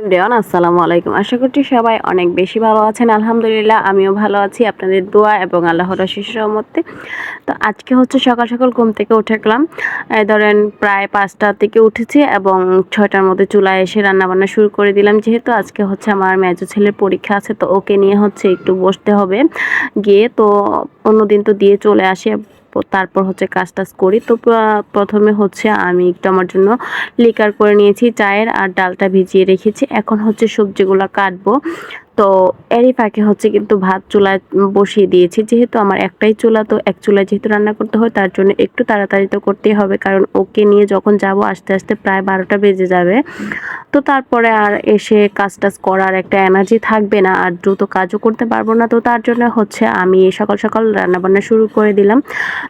Everyone, আসসালামু আলাইকুম। আশা করছি সবাই অনেক বেশি ভালো আছেন। আলহামদুলিল্লাহ, আমিও ভালো আছি। আপনাদের দোয়া এবং আল্লাহর শিশু সহমতে তো আজকে হচ্ছে সকাল সকাল ঘুম থেকে উঠেকলাম ধরেন প্রায় পাঁচটা থেকে উঠেছি এবং ছয়টার মধ্যে চুলায় এসে রান্নাবান্না শুরু করে দিলাম। যেহেতু আজকে হচ্ছে আমার মেজো ছেলের পরীক্ষা আছে, তো ওকে নিয়ে হচ্ছে একটু বসতে হবে। গিয়ে তো অন্যদিন তো দিয়ে চলে আসে। তারপর হচ্ছে কাজ টাজ করি। তো প্রথমে হচ্ছে আমি একটু আমার জন্য লিকার করে নিয়েছি, চায়ের আর ডালটা ভিজিয়ে রেখেছি। এখন হচ্ছে সবজিগুলো কাটবো। তো এরই ফাঁকে হচ্ছে কিন্তু ভাত চুলায় বসিয়ে দিয়েছি। যেহেতু আমার একটাই চুলা, তো এক চুলায় যেহেতু রান্না করতে হয়, তার জন্য একটু তাড়াতাড়ি তো করতেই হবে, কারণ ওকে নিয়ে যখন যাব আস্তে আস্তে প্রায় বারোটা বেজে যাবে। তো তারপরে আর এসে কাজ টাজ করার একটা এনার্জি থাকবে না, আর দ্রুত কাজও করতে পারব না। তো তার জন্য হচ্ছে আমি সকাল সকাল রান্নাবান্না শুরু করে দিলাম।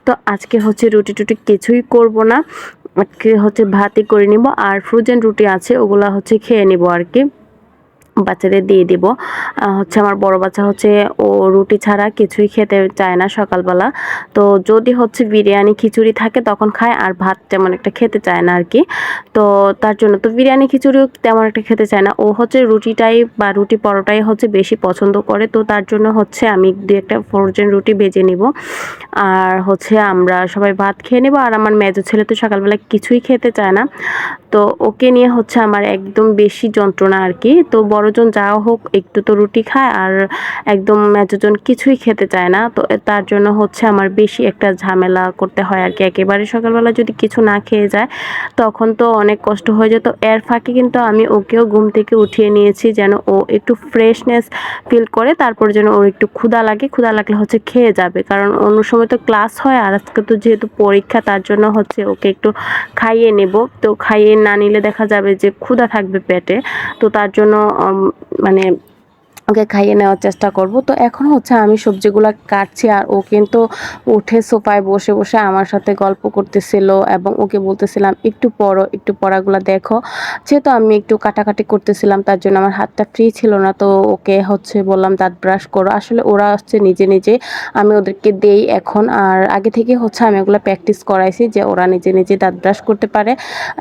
তো আজকে হচ্ছে রুটি টুটি কিছুই করব না, আজকে হচ্ছে ভাতই করে নিব, আর ফ্রোজেন রুটি আছে, ওগুলা হচ্ছে খেয়ে নিব আর কি। বাচ্চাদের দিয়ে দিব। হচ্ছে আমার বড় বাচ্চা হচ্ছে ও রুটি ছাড়া কিছুই খেতে চায় না সকালবেলা। তো যদি হচ্ছে বিরিয়ানি খিচুড়ি থাকে তখন খায় আর ভাত তেমন একটা খেতে চায় না আর কি তো তার জন্য তো বিরিয়ানি খিচুড়িও তেমন একটা খেতে চায় না। ও হচ্ছে রুটিটাই বা রুটি পরোটাই হচ্ছে বেশি পছন্দ করে। তো তার জন্য হচ্ছে আমি দু একটা ফ্রোজেন রুটি ভেজে নিব। আর হচ্ছে আমরা সবাই ভাত খেয়ে নেব। আর আমার মেজো ছেলে তো সকালবেলা কিছুই খেতে চায় না। তো ওকে নিয়ে হচ্ছে আমার একদম বেশি যন্ত্রণা আর কি তো বড়জন যাও হোক একটু তো রুটি খায় আর একদম মেজোজন কিছুই খেতে চায় না। তো তার জন্য হচ্ছে আমার বেশি একটা ঝামেলা করতে হয় আর কি। একেবারে সকালবেলা যদি কিছু না খেয়ে যায়, তখন তো অনেক কষ্ট হয়ে যেত। এর ফাঁকে কিন্তু আমি ওকেও ঘুম থেকে উঠিয়ে নিয়েছি যেন ও একটু ফ্রেশনেস ফিল করে, তারপর যেন ওর একটু ক্ষুধা লাগে। ক্ষুধা লাগলে হচ্ছে খেয়ে যাবে। কারণ অন্য সময় তো ক্লাস হয় আর আজকে তো যেহেতু পরীক্ষা, তার জন্য হচ্ছে ওকে একটু খাইয়ে নেব। তো খাইয়ে না নিলে দেখা যাবে যে ক্ষুধা থাকবে পেটে। তো তার জন্য মানে ওকে খাইয়ে নেওয়ার চেষ্টা করব। তো এখন হচ্ছে আমি সবজিগুলো কাটছি আর ও কিন্তু উঠে সোফায় বসে বসে আমার সাথে গল্প করতেছিল এবং ওকে বলতেছিলাম, একটু পড়ো, একটু পড়াগুলো দেখো। যেহেতু আমি একটু কাটাকাটি করতেছিলাম, তার জন্য আমার হাতটা ফ্রি ছিল না। তো ওকে হচ্ছে বললাম, দাঁত ব্রাশ করো। আসলে ওরা হচ্ছে নিজে নিজে আমি ওদেরকে দেই এখন। আর আগে থেকে হচ্ছে আমি ওগুলো প্র্যাকটিস করাইছি যে ওরা নিজে নিজে দাঁত ব্রাশ করতে পারে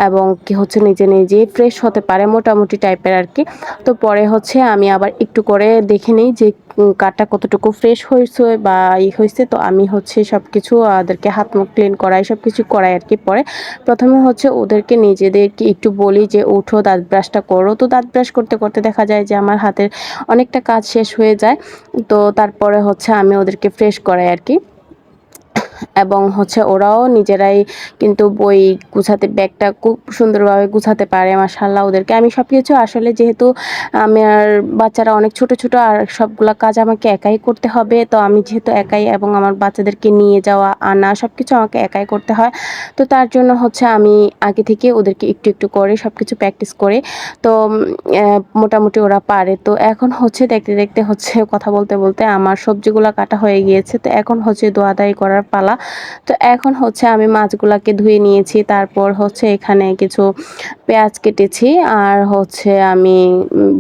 এবং কি হচ্ছে নিজে নিজে ফ্রেশ হতে পারে মোটামুটি টাইপের আর কি। তো পরে হচ্ছে আমি আবার একটু করে পরে দেখে নিই যে কাঠটা কতটুকু ফ্রেশ হয়েছে বা ই হয়েছে। তো আমি হচ্ছে সব কিছু ওদেরকে হাত মুখ ক্লিন করাই সব কিছু করাই আর কি পরে। প্রথমে হচ্ছে ওদেরকে নিজেদেরকে একটু বলি যে উঠো দাঁত ব্রাশটা করো। তো দাঁত ব্রাশ করতে করতে দেখা যায় যে, আমার হাতের অনেকটা কাজ শেষ হয়ে যায়। তো তারপরে হচ্ছে আমি ওদেরকে ফ্রেশ করাই আর কি। এবং হচ্ছে ওরাও নিজেরাই কিন্তু বই গুছাতে, ব্যাগটা খুব সুন্দরভাবে গুছাতে পারে মাসাল্লাহ ওদেরকে। আমি সব কিছু আসলে যেহেতু আমার বাচ্চারা অনেক ছোট ছোট, আর সবগুলো কাজ আমাকে একাই করতে হবে, তো আমি যেহেতু একাই এবং আমার বাচ্চাদেরকে নিয়ে যাওয়া, আনা সব কিছু আমাকে একাই করতে হয়, তো তার জন্য হচ্ছে আমি আগে থেকে ওদেরকে একটু একটু করে সব কিছু প্র্যাকটিস করে, তো মোটামুটি ওরা পারে। তো এখন হচ্ছে দেখতে দেখতে হচ্ছে কথা বলতে বলতে আমার সবজিগুলো কাটা হয়ে গিয়েছে, তো এখন হচ্ছে দোয়াদাই করার পালা পালা তো এখন হচ্ছে আমি মাছগুলাকে ধুয়ে নিয়েছি, তারপর হচ্ছে এখানে কিছু পেঁয়াজ কেটেছি, আর হচ্ছে আমি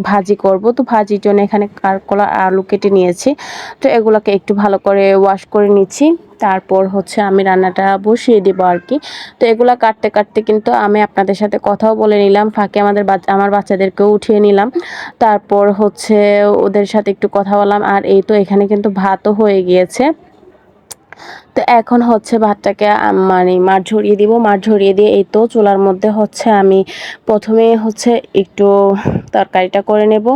ভাজি করব। তো ভাজির জন্য এখানে কারকলা, আলু কেটে নিয়েছি। তো এগুলোকে একটু ভালো করে ওয়াশ করে নিচ্ছি। তারপর হচ্ছে আমি রান্নাটা বসিয়ে দেবো আর কি। তো এগুলো কাটতে কাটতে কিন্তু আমি আপনাদের সাথে কথাও বলে নিলাম, ফাঁকে আমাদের বাচ্চা আমার বাচ্চাদেরকেও উঠিয়ে নিলাম। তারপর হচ্ছে ওদের সাথে একটু কথা বললাম, আর এই তো এখানে কিন্তু ভাতও হয়ে গিয়েছে। তো এখন হচ্ছে ভাতটাকে মানে মাঠ ঝরিয়ে দিব মাঠ ঝরিয়ে দিয়ে এই তো চুলার মধ্যে হচ্ছে আমি প্রথমে হচ্ছে একটু তরকারিটা করে নেব।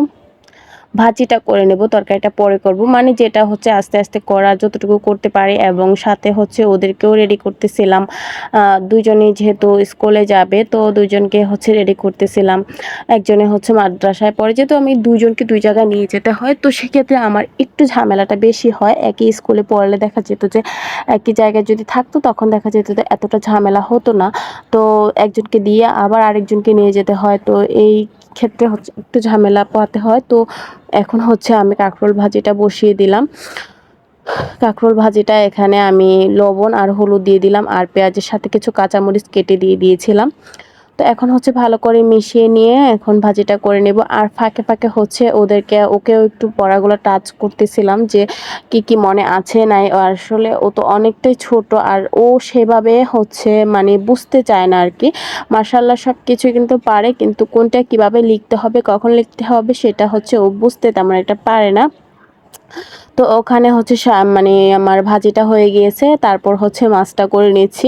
ভাজিটা করে নেব, তরকারিটা পরে করব। মানে যেটা হচ্ছে আস্তে আস্তে করা যতটুকু করতে পারি এবং সাথে হচ্ছে ওদেরকেও রেডি করতেছিলাম। দুজনেই যেহেতু স্কুলে যাবে, তো দুজনকে হচ্ছে রেডি করতেছিলাম। একজনে হচ্ছে মাদ্রাসায় পড়ে, যেহেতু আমি দুজনকে দুই জায়গায় নিয়ে যেতে হয়, তো সেক্ষেত্রে আমার একটু ঝামেলাটা বেশি হয়। একই স্কুলে পড়লে দেখা যেত যে, একই জায়গায় যদি থাকতো, তখন দেখা যেত যে, এতটা ঝামেলা হতো না। তো একজনকে দিয়ে আবার আরেকজনকে নিয়ে যেতে হয়। তো এই ক্ষেত্রে হচ্ছে একটু ঝামেলা পাতে হয়। তো এখন হচ্ছে আমি কাঁকরোল ভাজিটা বসিয়ে দিলাম। কাঁকরোল ভাজিটা এখানে আমি লবণ আর হলুদ দিয়ে দিলাম আর পেঁয়াজের সাথে কিছু কাঁচামরিচ কেটে দিয়ে দিয়েছিলাম। তো এখন হচ্ছে ভালো করে মিশিয়ে নিয়ে এখন ভাজিটা করে নেব। আর ফাঁকে ফাঁকে হচ্ছে ওদেরকে, ওকেও একটু পড়াগুলো টাচ করতেছিলাম যে কি কি মনে আছে নাই। আসলে ও তো অনেকটাই ছোট আর ও সেভাবে হচ্ছে মানে বুঝতে চায় না আর কি মার্শাল্লাহ সব কিছু কিন্তু পারে, কিন্তু কোনটা কীভাবে লিখতে হবে, কখন লিখতে হবে সেটা হচ্ছে ও বুঝতে তেমন একটা পারে না। তো ওখানে হচ্ছে মানে আমার ভাজিটা হয়ে গিয়েছে, তারপর হচ্ছে মাছটা করে নিচ্ছি।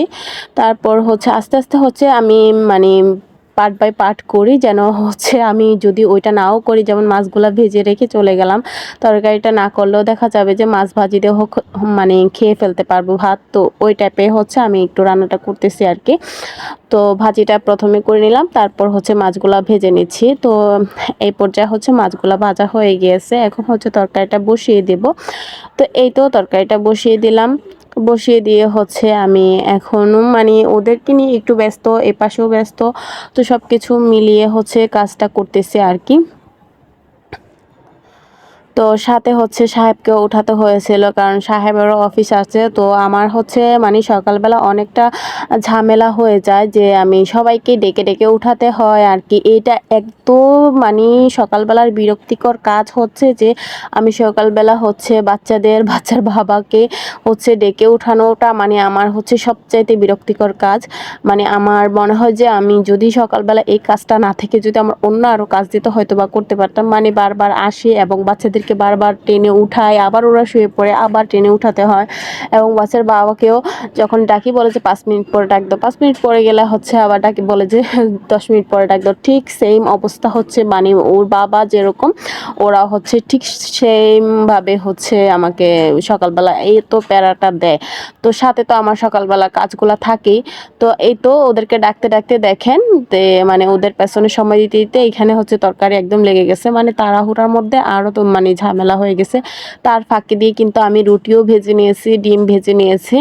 তারপর হচ্ছে আস্তে আস্তে হচ্ছে আমি মানে পার্ট বাই পার্ট করি, যেন হচ্ছে আমি যদি ওইটা নাও করি, যেমন মাছগুলো ভেজে রেখে চলে গেলাম, তরকারিটা না করলেও দেখা যাবে যে মাছ ভাজিতে হোক মানে খেয়ে ফেলতে পারব ভাত, তো ওই টাইপে হচ্ছে আমি একটু রান্নাটা করতেছি আর কি তো ভাজিটা প্রথমে করে নিলাম, তারপর হচ্ছে মাছগুলা ভেজে নিচ্ছি। তো এই পর্যায়ে হচ্ছে মাছগুলা ভাজা হয়ে গিয়েছে, এখন হচ্ছে তরকারিটা বসিয়ে দেব। তো এই তো তরকারিটা বসিয়ে দিলাম। বসিয়ে দিয়ে হচ্ছে আমি এখনও মানে ওদেরকে নিয়ে একটু ব্যস্ত, এপাশেও ব্যস্ত, তো সব কিছু মিলিয়ে হচ্ছে কাজটা করতেছে আর কি। তো সাথে হচ্ছে সাহেবকে উঠাতে হয়েছিল, কারণ সাহেবেরও অফিস আছে। তো আমার হচ্ছে মানে সকালবেলা অনেকটা ঝামেলা হয়ে যায় যে আমি সবাইকে ডেকে ডেকে উঠাতে হয় আর কি। এটা একদম মানে সকালবেলার বিরক্তিকর কাজ হচ্ছে যে আমি সকালবেলা হচ্ছে বাচ্চাদের, বাচ্চার বাবাকে হচ্ছে ডেকে উঠানোটা মানে আমার হচ্ছে সবচাইতে বিরক্তিকর কাজ। মানে আমার মনে হয় যে আমি যদি সকালবেলা এই কাজটা না থেকে যদি আমার অন্য আরও কাজ দিতে হয়তো বা করতে পারতাম। মানে বারবার আসি এবং বাচ্চাদের ওদেরকে বারবার টেনে উঠায়, আবার ওরা শুয়ে পড়ে, আবার টেনে উঠাতে হয়। এবং বাচ্চার বাবাকেও যখন ডাকি বলে যে, পাঁচ মিনিট পরে ডাক দাও। পাঁচ মিনিট পরে গেলে হচ্ছে আবার ডাকি বলে যে, দশ মিনিট পরে ডাক দাও। ঠিক সেম অবস্থা হচ্ছে মানে ওর বাবা যেরকম, ওরা হচ্ছে ঠিক সেমভাবে হচ্ছে আমাকে সকালবেলা এই তো প্যারাটা দেয়। তো সাথে তো আমার সকালবেলা কাজগুলো থাকেই। তো এই তো ওদেরকে ডাকতে ডাকতে দেখেন মানে ওদের পেছনে সময় দিতে দিতে এখানে হচ্ছে তরকারি একদম লেগে গেছে। মানে তাড়াহুড়ার মধ্যে আরও তো মানে ঝামেলা হয়ে গেছে। তার ফাঁকে দিয়ে কিন্তু আমি রুটিও ভেজে নিয়েছি, ডিম ভেজে নিয়েছি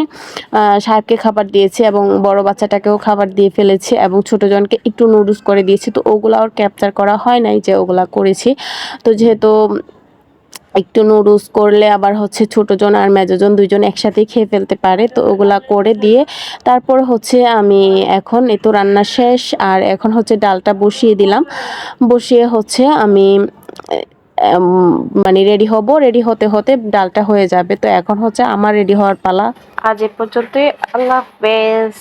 সাহেবকে খাবার দিয়েছি এবং বড় বাচ্চাটাকেও খাবার দিয়ে ফেলেছি এবং ছোটো জনকে একটু নুডলস করে দিয়েছি। তো ওগুলো আর ক্যাপচার করা হয় নাই যে ওগুলা করেছি। তো যেহেতু একটু নুডলস করলে আবার হচ্ছে ছোটোজন আর মেজোজন দুইজন একসাথেই খেয়ে ফেলতে পারে, তো ওগুলা করে দিয়ে তারপর হচ্ছে আমি এখন এ তো রান্না শেষ আর এখন হচ্ছে ডালটা বসিয়ে দিলাম। বসিয়ে হচ্ছে আমি মানে রেডি হব রেডি হতে হতে ডালটা হয়ে যাবে। তো এখন হচ্ছে আমার রেডি হওয়ার পালা। আজ এ পর্যন্তই। আল্লাহ হাফেজ।